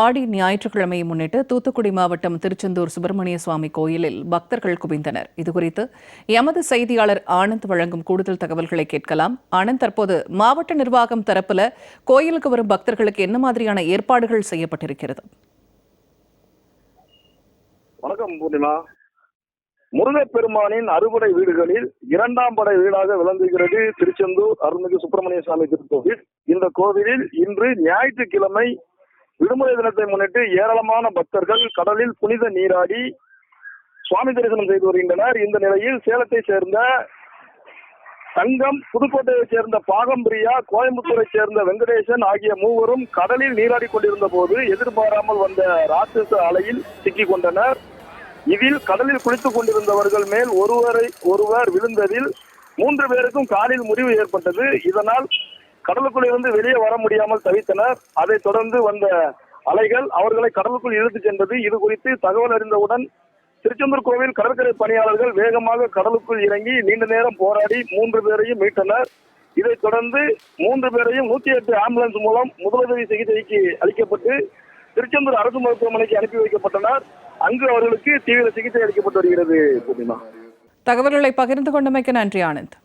ஆடி ஞாயிற்றுக்கிழமையை முன்னிட்டு தூத்துக்குடி மாவட்டம் திருச்செந்தூர் சுப்பிரமணிய சுவாமி கோயிலில் பக்தர்கள் குவிந்தனர். இதுகுறித்து எமது செய்தியாளர் ஆனந்த் வழங்கும் கூடுதல் தகவல்களை கேட்கலாம். ஆனந்த் தற்போது மாவட்ட நிர்வாகம் தரப்புல கோயிலுக்கு வரும் பக்தர்களுக்கு என்ன மாதிரியான ஏற்பாடுகள் செய்யப்பட்டிருக்கிறது? வணக்கம் பூர்ணிமா. முருகப்பெருமானின் அறுபடை வீடுகளில் இரண்டாம் படை வீடாக விளங்குகிறது திருச்செந்தூர் அருள்மிகு சுப்பிரமணிய சுவாமி திருக்கோவில். இந்த கோவிலில் இன்று ஞாயிற்றுக்கிழமை விடுமுறை தினத்தை முன்னிட்டு ஏராளமான பக்தர்கள் கடலில் புனித நீராடி சுவாமி தரிசனம் செய்து வருகின்றனர். இந்த நிலையில் சேலத்தை சேர்ந்த தங்கம் புதுக்கோட்டையைச் சேர்ந்த பாகம்பிரியா கோயம்புத்தூரை சேர்ந்த வெங்கடேசன் ஆகிய மூவரும் கடலில் நீராடி கொண்டிருந்த போது எதிர்பாராமல் வந்த ராட்சச அலையில் சிக்கிக் கொண்டனர். இதில் கடலில் குளித்துக் கொண்டிருந்தவர்கள் மேல் ஒருவரை ஒருவர் விழுந்ததில் மூன்று பேருக்கும் காலில் முறிவு ஏற்பட்டது. இதனால் கடலுக்குள்ளே இருந்து வெளியே வர முடியாமல் தவித்தனர். அதைத் தொடர்ந்து வந்த அலைகள் அவர்களை கடலுக்குள் இழுத்துச் சென்றது. இது குறித்து தகவல் அறிந்தவுடன் திருச்செந்தூர் கோவில் கடற்கரை பணியாளர்கள் வேகமாக கடலுக்குள் இறங்கி நீண்ட நேரம் போராடி மூன்று பேரையும் மீட்டனர். இதைத் தொடர்ந்து மூன்று பேரையும் நூத்தி எட்டு ஆம்புலன்ஸ் மூலம் முதலுதவி சிகிச்சைக்கு அளிக்கப்பட்டு திருச்செந்தூர் அரசு மருத்துவமனைக்கு அனுப்பி வைக்கப்பட்டனர். அங்கு அவர்களுக்கு தீவிர சிகிச்சை அளிக்கப்பட்டு வருகிறது பூர்ணிமா. தகவல்களை பகிர்ந்து கொண்டமைக்கு நன்றி ஆனந்த்.